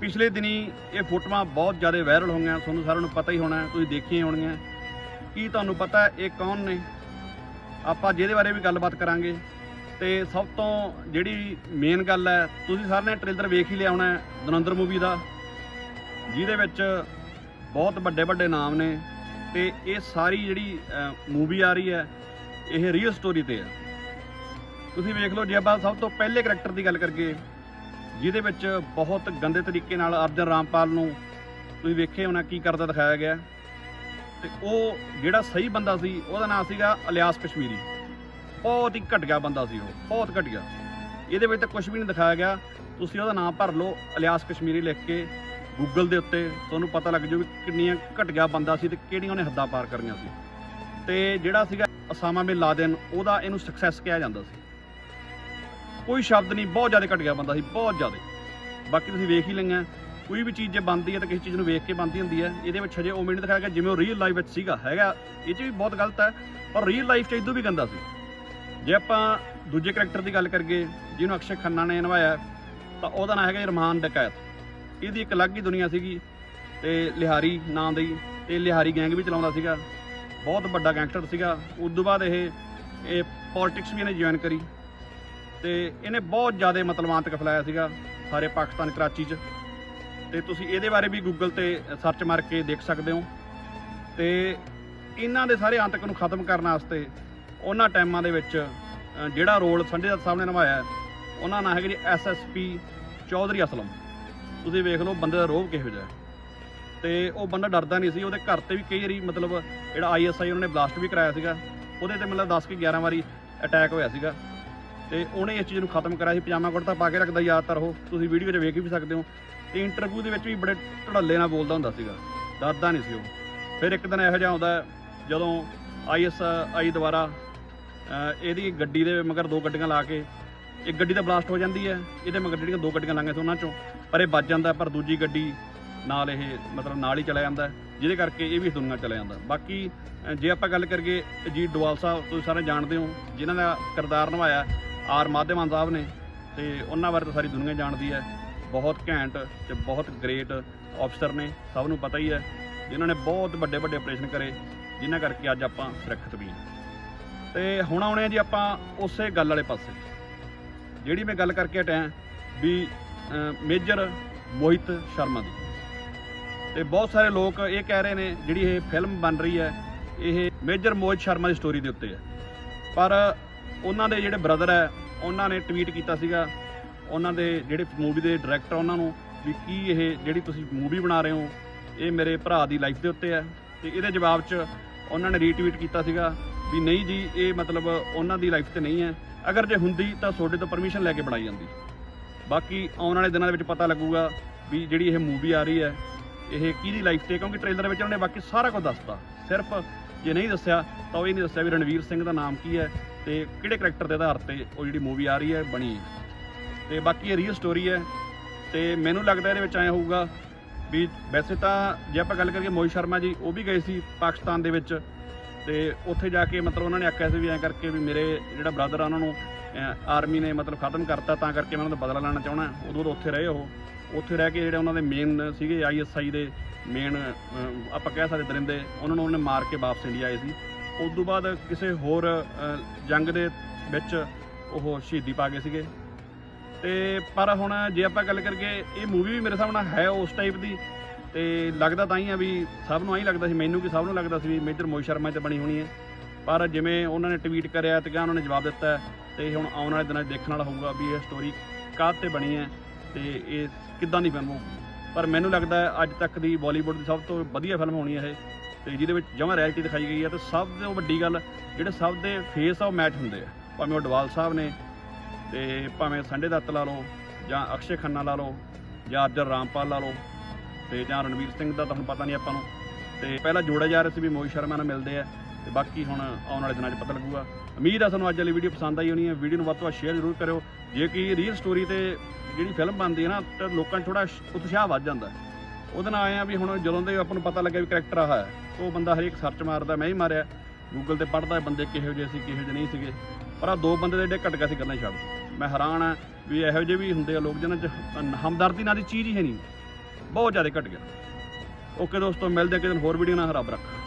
ਪਿਛਲੇ ਦਿਨੀ ਇਹ ਫੋਟੋਆਂ ਬਹੁਤ ਜ਼ਿਆਦਾ ਵਾਇਰਲ ਹੋਈਆਂ, ਤੁਹਾਨੂੰ ਸਾਰਿਆਂ ਨੂੰ ਪਤਾ ਹੀ ਹੋਣਾ, ਤੁਸੀਂ ਦੇਖੀਆਂ ਹੋਣਗੀਆਂ। ਕੀ ਤੁਹਾਨੂੰ ਪਤਾ ਇਹ ਕੌਣ ਨੇ? ਆਪਾਂ ਜਿਹਦੇ ਬਾਰੇ ਵੀ ਗੱਲਬਾਤ ਕਰਾਂਗੇ। ਤੇ ਸਭ ਤੋਂ ਜਿਹੜੀ ਮੇਨ ਗੱਲ ਹੈ, ਤੁਸੀਂ ਸਾਰਿਆਂ ਨੇ ਟ੍ਰੇਲਰ ਵੇਖ ਹੀ ਲਿਆ ਹੋਣਾ ਹੈ ਮੂਵੀ ਦਾ, ਜਿਹਦੇ ਵਿੱਚ ਬਹੁਤ ਵੱਡੇ ਵੱਡੇ ਨਾਮ ਨੇ। ਤੇ ਇਹ ਸਾਰੀ ਜਿਹੜੀ ਮੂਵੀ ਆ ਰਹੀ ਹੈ, ਇਹ ਰੀਅਲ ਸਟੋਰੀ ਤੇ ਹੈ। ਤੁਸੀਂ ਵੇਖ ਲਓ, ਜੇ ਆਪਾਂ ਸਭ ਤੋਂ ਪਹਿਲੇ ਕਰੈਕਟਰ ਦੀ ਗੱਲ ਕਰੀਏ ਜਿਹਦੇ ਵਿੱਚ ਬਹੁਤ ਗੰਦੇ ਤਰੀਕੇ ਨਾਲ ਅਰਜਨ ਰਾਮਪਾਲ ਨੂੰ ਤੁਸੀਂ ਵੇਖੇ ਹੋਣਾ ਕੀ ਕਰਦਾ ਦਿਖਾਇਆ ਗਿਆ। ਤੇ ਉਹ ਜਿਹੜਾ ਸਹੀ ਬੰਦਾ ਸੀ, ਉਹਦਾ ਨਾਮ ਸੀਗਾ ਅਲਿਆਸ ਕਸ਼ਮੀਰੀ। ਬਹੁਤ ਹੀ ਘਟੀਆ ਬੰਦਾ ਸੀ ਉਹ, ਬਹੁਤ ਘਟੀਆ। ਇਹਦੇ ਵਿੱਚ ਤਾਂ ਕੁਝ ਵੀ ਨਹੀਂ ਦਿਖਾਇਆ ਗਿਆ। ਤੁਸੀਂ ਉਹਦਾ ਨਾਮ ਭਰ ਲਓ, ਅਲਿਆਸ ਕਸ਼ਮੀਰੀ ਲਿਖ ਕੇ ਗੂਗਲ ਦੇ ਉੱਤੇ, ਤੁਹਾਨੂੰ ਪਤਾ ਲੱਗ ਜਾਊ ਵੀ ਕਿੰਨੀਆਂ ਘਟੀਆ ਬੰਦਾ ਸੀ ਤੇ ਕਿਹੜੀਆਂ ਉਹਨੇ ਹੱਦਾਂ ਪਾਰ ਕਰੀਆਂ ਸੀ। ਤੇ ਜਿਹੜਾ ਸੀਗਾ ਅਸਾਮਾ ਬਿਨ ਲਾਦਨ ਉਹਦਾ ਇਹਨੂੰ ਸਕਸੈਸ ਕਿਹਾ ਜਾਂਦਾ ਸੀ। ਕੋਈ ਸ਼ਬਦ ਨਹੀਂ, ਬਹੁਤ ਜ਼ਿਆਦਾ ਘਟ ਗਿਆ ਬੰਦਾ ਸੀ, ਬਹੁਤ ਜ਼ਿਆਦਾ। ਬਾਕੀ ਤੁਸੀਂ ਵੇਖ ਹੀ ਲਈਆਂ, ਕੋਈ ਵੀ ਚੀਜ਼ ਜੇ ਬਣਦੀ ਹੈ ਤਾਂ ਕਿਸੇ ਚੀਜ਼ ਨੂੰ ਵੇਖ ਕੇ ਬਣਦੀ ਹੁੰਦੀ ਹੈ। ਇਹਦੇ ਵਿੱਚ ਹਜੇ ਉਵੇਂ ਨਹੀਂ ਦਿਖਾਇਆ ਗਿਆ, ਜਿਵੇਂ ਉਹ ਰੀਅਲ ਲਾਈਫ ਵਿੱਚ ਸੀਗਾ, ਹੈਗਾ। ਇਹ 'ਚ ਵੀ ਬਹੁਤ ਗਲਤ ਹੈ, ਪਰ ਰੀਅਲ ਲਾਈਫ 'ਚ ਇਦੋਂ ਵੀ ਗੰਦਾ ਸੀ। ਜੇ ਆਪਾਂ ਦੂਜੇ ਕੈਰੈਕਟਰ ਦੀ ਗੱਲ ਕਰੀਏ, ਜਿਹਨੂੰ ਅਕਸ਼ੇ ਖੰਨਾ ਨੇ ਨਿਭਾਇਆ, ਤਾਂ ਉਹਦਾ ਨਾਮ ਹੈਗਾ ਜੀ ਰਮਾਨ ਡਕੈਤ। ਇਹਦੀ ਇੱਕ ਅਲੱਗ ਹੀ ਦੁਨੀਆ ਸੀਗੀ, ਤੇ ਲਿਹਾਰੀ ਨਾਂ ਦੀ, ਤੇ ਲਿਹਾਰੀ ਗੈਂਗ ਵੀ ਚਲਾਉਂਦਾ ਸੀਗਾ। ਬਹੁਤ ਵੱਡਾ ਗੈਂਗਸਟਰ ਸੀਗਾ। ਉਸ ਤੋਂ ਬਾਅਦ ਇਹ ਇਹ ਪੋਲਿਟਿਕਸ ਵੀ ਇਹਨੇ ਜੁਆਇਨ ਕਰੀ। ਤੇ ਇਹਨੇ ਬਹੁਤ ਜ਼ਿਆਦਾ ਮਤਲਬ ਆਤਕ ਫੈਲਾਇਆ ਸੀਗਾ ਸਾਰੇ ਪਾਕਿਸਤਾਨ ਕਰਾਚੀ 'ਚ। ਤੇ ਤੁਸੀਂ ਇਹਦੇ ਬਾਰੇ ਵੀ ਗੂਗਲ ਤੇ ਸਰਚ ਮਾਰ ਕੇ ਦੇਖ ਸਕਦੇ ਹੋ। ਤੇ ਇਹਨਾਂ ਦੇ ਸਾਰੇ ਆਤੰਕ ਨੂੰ ਖਤਮ ਕਰਨ ਵਾਸਤੇ ਉਹਨਾਂ ਟਾਈਮਾਂ ਦੇ ਵਿੱਚ ਜਿਹੜਾ ਰੋਲ ਸੰਜੇ ਦੱਤ ਸਾਹਿਬ ਨੇ ਨਿਭਾਇਆ ਉਹਨਾਂ ਨਾਂ ਹੈਗਾ ਜੀ ਐਸਐਸਪੀ ਚੌਧਰੀ ਅਸਲਮ। ਤੁਸੀਂ ਵੇਖ ਲਓ ਬੰਦੇ ਦਾ ਰੋਹ ਕਿਹੋ ਜਿਹਾ ਹੈ। ਤੇ ਉਹ ਬੰਦਾ ਡਰਦਾ ਨਹੀਂ ਸੀ, ਉਹਦੇ ਘਰ ਤੇ ਵੀ ਕਈ ਵਾਰੀ ਮਤਲਬ ਜਿਹੜਾ ਆਈਐਸਆਈ ਉਹਨਾਂ ਨੇ ਬਲਾਸਟ ਵੀ ਕਰਾਇਆ ਸੀਗਾ। ਉਹਦੇ ਤੇ ਮਤਲਬ 10 ਕਿ 11 ਵਾਰੀ ਅਟੈਕ ਹੋਇਆ ਸੀਗਾ। ਤੇ ਉਹਨੇ ਇਸ ਚੀਜ਼ ਨੂੰ ਖਤਮ ਕਰਿਆ ਸੀ ਪਜਾਮਾ ਕੁੜਤਾ ਪਾ ਕੇ ਰੱਖਦਾ ਜ਼ਿਆਦਾਤਰ ਉਹ ਤੁਸੀਂ ਵੀਡੀਓ 'ਚ ਵੇਖ ਵੀ ਸਕਦੇ ਹੋ। ਤੇ ਇੰਟਰਵਿਊ ਦੇ ਵਿੱਚ ਵੀ ਬੜੇ ਢੜੱਲੇ ਨਾਲ ਬੋਲਦਾ ਹੁੰਦਾ ਸੀਗਾ ਡਰਦਾ ਨਹੀਂ ਸੀ ਉਹ। ਫਿਰ ਇੱਕ ਦਿਨ ਇਹੋ ਜਿਹਾ ਆਉਂਦਾ ਹੈ, ਜਦੋਂ ਆਈਐਸਆਈ ਦੁਆਰਾ ਇਹਦੀ ਗੱਡੀ ਦੇ ਮਗਰ ਦੋ ਗੱਡੀਆਂ ਲਾ ਕੇ ਇੱਕ ਗੱਡੀ ਤਾਂ ਬਲਾਸਟ ਹੋ ਜਾਂਦੀ ਹੈ ਇਹਦੇ ਮਗਰ ਜਿਹੜੀਆਂ ਦੋ ਗੱਡੀਆਂ ਲੰਘੀਆਂ ਸੀ ਉਹਨਾਂ ਚੋਂ ਪਰ ਇਹ ਬਚ ਜਾਂਦਾ ਪਰ ਦੂਜੀ ਗੱਡੀ ਨਾਲ ਇਹ ਮਤਲਬ ਨਾਲ ਹੀ ਚਲਾ ਜਾਂਦਾ ਜਿਹਦੇ ਕਰਕੇ ਇਹ ਵੀ ਇਸ ਦੁਨੀਆ ਚਲਾ ਜਾਂਦਾ। ਬਾਕੀ ਜੇ ਆਪਾਂ ਗੱਲ ਕਰੀਏ ਅਜੀਤ ਡੋਵਾਲ ਸਾਹਿਬ ਤੁਸੀਂ ਸਾਰੇ ਜਾਣਦੇ ਹੋ ਜਿਨ੍ਹਾਂ ਦਾ ਕਿਰਦਾਰ ਨਿਭਾਇਆ ਆਰ ਮਾਧਵਨ ਸਾਹਿਬ ਨੇ ਤੇ ਉਹਨਾਂ ਬਾਰੇ ਤਾਂ ਸਾਰੀ ਦੁਨੀਆ ਜਾਣਦੀ ਹੈ। ਬਹੁਤ ਘੈਂਟ ਤੇ ਬਹੁਤ ਗ੍ਰੇਟ ਅਫਸਰ ਨੇ, ਸਭ ਨੂੰ ਪਤਾ ਹੀ ਹੈ, ਜਿਨ੍ਹਾਂ ਨੇ ਬਹੁਤ ਵੱਡੇ ਵੱਡੇ ਆਪਰੇਸ਼ਨ ਕਰੇ, ਜਿਨ੍ਹਾਂ ਕਰਕੇ ਅੱਜ ਆਪਾਂ ਸੁਰੱਖਿਅਤ ਵੀ ਹਾਂ। ਤੇ ਹੁਣ ਆਉਣੇ ਆ ਜੀ ਆਪਾਂ ਉਸੇ ਗੱਲ ਵਾਲੇ ਪਾਸੇ। ਜਿਹੜੀ ਮੈਂ ਗੱਲ ਕਰਕੇ ਹਟਿਆ ਵੀ ਮੇਜਰ ਮੋਹਿਤ ਸ਼ਰਮਾ ਦੀ। ਤੇ ਬਹੁਤ ਸਾਰੇ ਲੋਕ ਇਹ ਕਹਿ ਰਹੇ ਨੇ, ਜਿਹੜੀ ਇਹ ਫਿਲਮ ਬਣ ਰਹੀ ਹੈ, ਇਹ ਮੇਜਰ ਮੋਹਿਤ ਸ਼ਰਮਾ ਦੀ ਸਟੋਰੀ ਦੇ ਉੱਤੇ ਹੈ। ਪਰ ਉਹਨਾਂ ਦੇ ਜਿਹੜੇ ਬ੍ਰਦਰ ਹੈ ਉਹਨਾਂ ਨੇ ਟਵੀਟ ਕੀਤਾ ਸੀਗਾ, ਉਹਨਾਂ ਦੇ ਜਿਹੜੇ ਮੂਵੀ ਦੇ ਡਾਇਰੈਕਟਰ ਉਹਨਾਂ ਨੂੰ ਵੀ ਕੀ ਇਹ ਜਿਹੜੀ ਤੁਸੀਂ ਮੂਵੀ ਬਣਾ ਰਹੇ ਹੋ, ਇਹ ਮੇਰੇ ਭਰਾ ਦੀ ਲਾਈਫ ਦੇ ਉੱਤੇ ਹੈ। ਤੇ ਇਹਦੇ ਜਵਾਬ 'ਚ ਉਹਨਾਂ ਨੇ ਰੀਟਵੀਟ ਕੀਤਾ ਸੀਗਾ ਵੀ ਨਹੀਂ ਜੀ, ਇਹ ਮਤਲਬ ਉਹਨਾਂ ਦੀ ਲਾਈਫ ਤੇ ਨਹੀਂ ਹੈ। ਅਗਰ ਜੇ ਹੁੰਦੀ ਤਾਂ ਤੁਹਾਡੇ ਤੋਂ ਪਰਮਿਸ਼ਨ ਲੈ ਕੇ ਬਣਾਈ ਜਾਂਦੀ। ਬਾਕੀ ਆਉਣ ਵਾਲੇ ਦਿਨਾਂ ਦੇ ਵਿੱਚ ਪਤਾ ਲੱਗੂਗਾ ਵੀ ਜਿਹੜੀ ਇਹ ਮੂਵੀ ਆ ਰਹੀ ਹੈ, ਇਹ ਕਿਹਦੀ ਲਾਈਫ ਤੇ ਕਿਉਂਕਿ ਟ੍ਰੇਲਰ ਵਿੱਚ ਉਹਨਾਂ ਨੇ ਬਾਕੀ ਸਾਰਾ ਕੁਝ ਦੱਸਤਾ। ਸਿਰਫ ਜੇ ਨਹੀਂ ਦੱਸਿਆ, ਤਾਂ ਉਹ ਇਹ ਨਹੀਂ ਦੱਸਿਆ ਵੀ ਰਣਵੀਰ ਸਿੰਘ ਦਾ ਨਾਮ ਕੀ ਹੈ ਤੇ ਕਿਹੜੇ ਕਰੈਕਟਰ ਦੇ ਆਧਾਰ ਤੇ ਉਹ ਜਿਹੜੀ ਮੂਵੀ ਆ ਰਹੀ ਹੈ, ਬਣੀ ਹੈ। ਤੇ ਬਾਕੀ ਇਹ ਰੀਅਲ ਸਟੋਰੀ ਹੈ ਤੇ ਮੈਨੂੰ ਲੱਗਦਾ ਇਹਦੇ ਵਿੱਚ ਆਇਆ ਹੋਊਗਾ ਵੀ ਵੈਸੇ ਤਾਂ ਜੇ ਆਪਾਂ ਗੱਲ ਕਰੀਏ ਮੋਹਿਤ ਸ਼ਰਮਾ ਜੀ, ਉਹ ਵੀ ਗਏ ਸੀ ਪਾਕਿਸਤਾਨ ਦੇ ਵਿੱਚ ਤੇ ਉੱਥੇ ਜਾ ਕੇ ਮਤਲਬ ਉਹਨਾਂ ਨੇ ਆਖਿਆ ਸੀ ਵੀ ਐਂ ਕਰਕੇ ਵੀ ਮੇਰੇ ਜਿਹੜਾ ਬ੍ਰਦਰ ਆ ਉਹਨਾਂ ਨੂੰ ਆਰਮੀ ਨੇ ਮਤਲਬ ਖਤਮ ਕਰਤਾ, ਤਾਂ ਕਰਕੇ ਮੈਂ ਉਹਨਾਂ ਦਾ ਬਦਲਾ ਲੈਣਾ ਚਾਹਣਾ ਉਦੋਂ ਉੱਥੇ ਰਹੇ ਉਹ। ਉੱਥੇ ਰਹਿ ਕੇ ਜਿਹੜੇ ਉਹਨਾਂ ਦੇ ਮੇਨ ਸੀਗੇ ਆਈਐਸਆਈ ਦੇ ਮੇਨ ਆਪਾਂ ਕਹਿ ਸਕਦੇ ਦਰਿੰਦੇ ਉਹਨਾਂ ਨੂੰ ਉਹਨੇ ਮਾਰ ਕੇ ਵਾਪਸ ਇੰਡੀਆ ਆਏ ਸੀ। ਉਸ ਤੋਂ ਬਾਅਦ ਕਿਸੇ ਹੋਰ ਜੰਗ ਦੇ ਵਿੱਚ ਉਹ ਸ਼ਹੀਦੀ ਪਾ ਗਏ ਸੀਗੇ। ਤੇ ਪਰ ਹੁਣ ਜੇ ਆਪਾਂ ਗੱਲ ਕਰੀਏ ਇਹ ਮੂਵੀ ਵੀ ਮੇਰੇ ਹਿਸਾਬ ਨਾਲ ਹੈ ਉਸ ਟਾਈਪ ਦੀ। ਤੇ ਲੱਗਦਾ ਤਾਂ ਹੀ ਆ ਵੀ ਸਭ ਨੂੰ ਆਹੀ ਲੱਗਦਾ ਸੀ ਮੈਨੂੰ ਕਿ ਸਭ ਨੂੰ ਲੱਗਦਾ ਸੀ ਵੀ ਮੇਜਰ ਮੋਹਿਤ ਸ਼ਰਮਾ 'ਤੇ ਬਣੀ ਹੋਣੀ ਹੈ। ਪਰ ਜਿਵੇਂ ਉਹਨਾਂ ਨੇ ਟਵੀਟ ਕਰਿਆ ਤੇ ਕਿਹਾ ਉਹਨਾਂ ਨੇ ਜਵਾਬ ਦਿੱਤਾ ਹੈ, ਤੇ ਹੁਣ ਆਉਣ ਵਾਲੇ ਦਿਨਾਂ 'ਚ ਦੇਖਣ ਵਾਲਾ ਹੋਊਗਾ ਵੀ ਇਹ ਸਟੋਰੀ ਕਾਹ ਤੇ ਬਣੀ ਹੈ ਤੇ ਇਹ ਕਿੱਦਾਂ ਦੀ ਫਿਲਮ ਹੋਊਗੀ? ਪਰ ਮੈਨੂੰ ਲੱਗਦਾ ਅੱਜ ਤੱਕ ਦੀ ਬਾਲੀਵੁੱਡ ਦੀ ਸਭ ਤੋਂ ਵਧੀਆ ਫਿਲਮ ਹੋਣੀ ਹੈ ਇਹ, ਤੇ ਜਿਹਦੇ ਵਿੱਚ ਜਮਾਂ ਰਿਐਲਿਟੀ ਦਿਖਾਈ ਗਈ ਹੈ ਤੇ ਸਭ ਤੋਂ ਵੱਡੀ ਗੱਲ, ਜਿਹੜੇ ਸਭ ਦੇ ਫੇਸ ਆ ਉਹ ਮੈਚ ਹੁੰਦੇ ਆ। ਭਾਵੇਂ ਉਹ ਡਵਾਲ ਸਾਹਿਬ ਨੇ, ਤੇ ਭਾਵੇਂ ਸੰਡੇ ਦੱਤ ਲਾ ਲਓ, ਜਾਂ ਅਕਸ਼ੇ ਖੰਨਾ ਲਾ ਲਓ, ਜਾਂ ਅਰਜਨ ਰਾਮਪਾਲ ਲਾ ਲਓ, ਤੇ ਜਾਂ ਰਣਵੀਰ ਸਿੰਘ ਦਾ ਤੁਹਾਨੂੰ ਪਤਾ ਨਹੀਂ ਆਪਾਂ ਨੂੰ। ਤੇ ਪਹਿਲਾਂ ਜੋੜਿਆ ਜਾ ਰਿਹਾ ਸੀ ਵੀ ਮੋਹਿਤ ਸ਼ਰਮਾ ਨਾਲ ਮਿਲਦੇ ਆ। ਤੇ ਬਾਕੀ ਹੁਣ ਆਉਣ ਵਾਲੇ ਦਿਨਾਂ 'ਚ ਪਤਾ ਲੱਗੂਗਾ। ਉਮੀਦ ਆ ਤੁਹਾਨੂੰ ਅੱਜ ਵਾਲੀ ਵੀਡੀਓ ਪਸੰਦ ਆਈ ਹੋਣੀ ਹੈ। ਵੀਡੀਓ ਨੂੰ ਵੱਧ ਤੋਂ ਵੱਧ ਸ਼ੇਅਰ ਜ਼ਰੂਰ ਕਰਿਓ। ਜੇ ਕਿ ਰੀਅਲ ਸਟੋਰੀ ਤੇ ਜਿਹੜੀ ਫਿਲਮ ਬਣਦੀ ਹੈ ਨਾ, ਤਾਂ ਲੋਕਾਂ 'ਚ ਥੋੜਾ ਉਤਸ਼ਾਹ ਵੱਧ ਜਾਂਦਾ ਉਹਦੇ ਨਾਲ ਆਏ ਆ ਵੀ ਹੁਣ ਜਦੋਂ ਦੇ ਆਪਾਂ ਨੂੰ ਪਤਾ ਲੱਗਿਆ ਵੀ ਕਰੈਕਟਰ ਆਹ ਹੈ ਉਹ ਬੰਦਾ ਹਰੇਕ ਸਰਚ ਮਾਰਦਾ, ਮੈਂ ਹੀ ਮਾਰਿਆ। ਗੂਗਲ ਤੇ ਪੜਦਾ ਬੰਦੇ ਕਿਹੋ ਜਿਹੇ ਸੀ, ਕਿਹੋ ਜਿਹੇ ਨਹੀਂ ਸੀਗੇ। ਪਰ ਆ ਦੋ ਬੰਦੇ ਦੇ ਏਡੇ ਘਟ ਗਿਆ ਸੀ ਗੱਲਾਂ ਹੀ ਛੱਡ ਮੈਂ ਹੈਰਾਨ ਆ ਵੀ ਇਹੋ ਜਿਹੇ ਵੀ ਹੁੰਦੇ ਆ ਲੋਕ ਜਿਹਨਾਂ 'ਚ ਹਮਦਰਦੀ ਨਾਲ ਦੀ ਚੀਜ਼ ਹੀ ਹੈ ਨਹੀਂ। ਬਹੁਤ ਜ਼ਿਆਦਾ ਘਟ ਗਿਆ। ਓਕੇ ਦੋਸਤੋ, ਮਿਲਦੇ ਕਿਸੇ ਦਿਨ ਹੋਰ ਵੀਡੀਓ ਨਾਲ। ਰੱਬ ਰੱਖਾ।